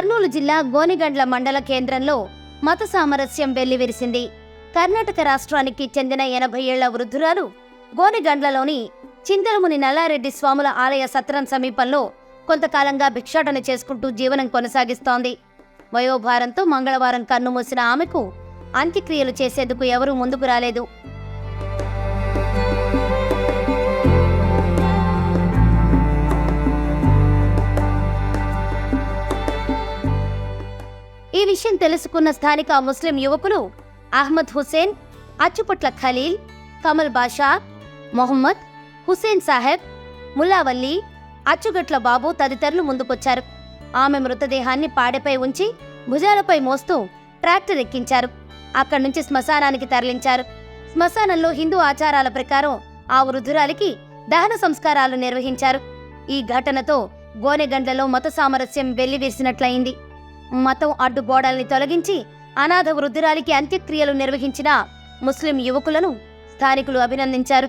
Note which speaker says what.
Speaker 1: కర్నూలు జిల్లా గోనిగండ్ల మండల కేంద్రంలో మత సామరస్యం వెల్లివిరిసింది. కర్ణాటక రాష్ట్రానికి చెందిన ఎనభై ఏళ్ళ వృద్ధురాలు గోనిగండ్లలోని చింతలముని నల్లారెడ్డి స్వాముల ఆలయ సత్రం సమీపంలో కొంతకాలంగా భిక్షాటన చేసుకుంటూ జీవనం కొనసాగిస్తోంది. వయోభారంతో మంగళవారం కన్నుమూసిన ఆమెకు అంత్యక్రియలు చేసేందుకు ఎవరూ ముందుకు రాలేదు. ఈ విషయం తెలుసుకున్న స్థానిక ముస్లిం యువకులు అహ్మద్ హుసేన్ అచ్చుపుట్ల ఖలీల్ కమల్ బాషా మొహమ్మద్ హుసేన్ సాహెబ్ ముల్లావల్లి అచ్చుగట్ల బాబు తదితరులు ముందుకొచ్చారు. ఆమె మృతదేహాన్ని పాడెపై ఉంచి భుజాలపై మోస్తూ ట్రాక్టర్ ఎక్కించారు. అక్కడి నుంచి శ్మశానానికి తరలించారు. శ్మశానంలో హిందూ ఆచారాల ప్రకారం ఆ వృద్ధురాలికి దహన సంస్కారాలు నిర్వహించారు. ఈ ఘటనతో గోనెగండ్లలో మత సామరస్యం వెల్లివేసినట్లయింది. మతం అడ్డుబోడల్ని తొలగించి అనాథ వృద్ధురాలికి అంత్యక్రియలు నిర్వహించిన ముస్లిం యువకులను స్థానికులు అభినందించారు.